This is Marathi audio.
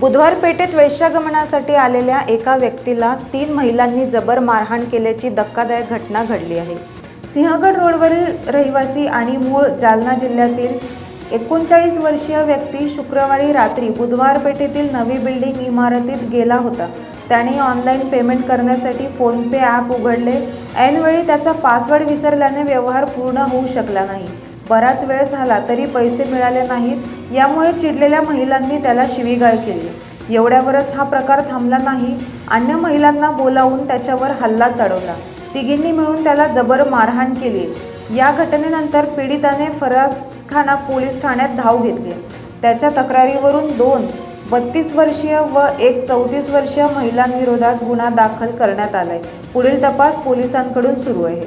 बुधवार पेठेत वैश्यागमनासाठी आलेल्या एका व्यक्तीला तीन महिलांनी जबर मारहाण केल्याची धक्कादायक घटना घडली आहे. सिंहगड रोडवरील रहिवासी आणि मूळ जालना जिल्ह्यातील एकोणचाळीस वर्षीय व्यक्ती शुक्रवारी रात्री बुधवार पेठेतील नवी बिल्डिंग इमारतीत गेला होता. त्याने ऑनलाईन पेमेंट करण्यासाठी फोनपे ॲप उघडले. ऐनवेळी त्याचा पासवर्ड विसरल्याने व्यवहार पूर्ण होऊ शकला नाही. बराच वेळ झाला तरी पैसे मिळाले नाहीत यामुळे चिडलेल्या महिलांनी त्याला शिवीगाळ केली. एवढ्यावरच हा प्रकार थांबला नाही अन्य महिलांना बोलावून त्याच्यावर हल्ला चढवला. तिघींनी मिळून त्याला जबर मारहाण केली. या घटनेनंतर पीडिताने फरासखाना पोलीस ठाण्यात धाव घेतली. त्याच्या तक्रारीवरून दोन बत्तीस वर्षीय व एक चौतीस वर्षीय महिलांविरोधात गुन्हा दाखल करण्यात आलाय. पुढील तपास पोलिसांकडून सुरू आहे.